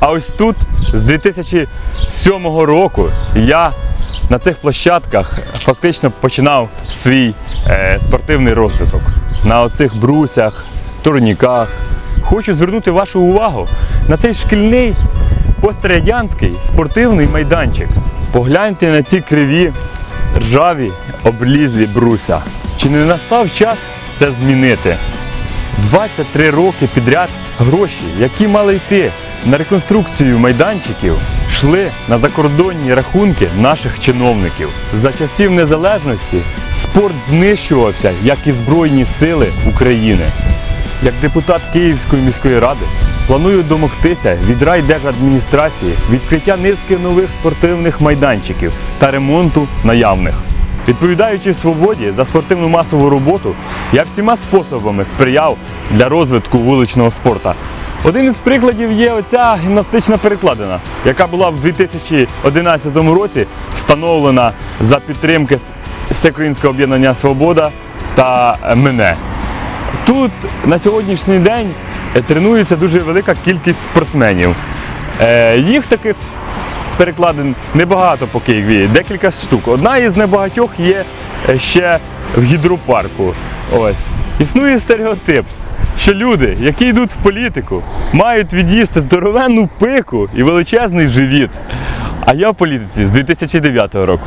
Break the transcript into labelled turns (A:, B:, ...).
A: А ось тут з 2007 року я на цих площадках фактично починав свій е, спортивний розвиток. На оцих брусях, турніках. Хочу звернути вашу увагу на цей шкільний пострадянський спортивний майданчик. Погляньте на ці криві, ржаві, облізлі бруся. Чи не настав час це змінити? 23 роки підряд гроші, які мали йти на реконструкцію майданчиків, йшли на закордонні рахунки наших чиновників. За часів незалежності спорт знищувався, як і Збройні сили України. Як депутат Київської міської ради планую домогтися від райдержадміністрації відкриття низки нових спортивних майданчиків та ремонту наявних. Відповідаючи свободі за спортивну масову роботу, я всіма способами сприяв для розвитку вуличного спорту. Один із прикладів є оця гімнастична перекладина, яка була в 2011 році встановлена за підтримки Всеукраїнського об'єднання Свобода та мене. Тут на сьогоднішній день тренується дуже велика кількість спортсменів. Е, Їх таких перекладин небагато по Києві, декілька штук. Одна із небагатьох є е, ще в гідропарку. Ось. Існує стереотип, що люди, які йдуть в політику, мають від'їсти здоровенну пику і величезний живіт. А я в політиці з 2009 року.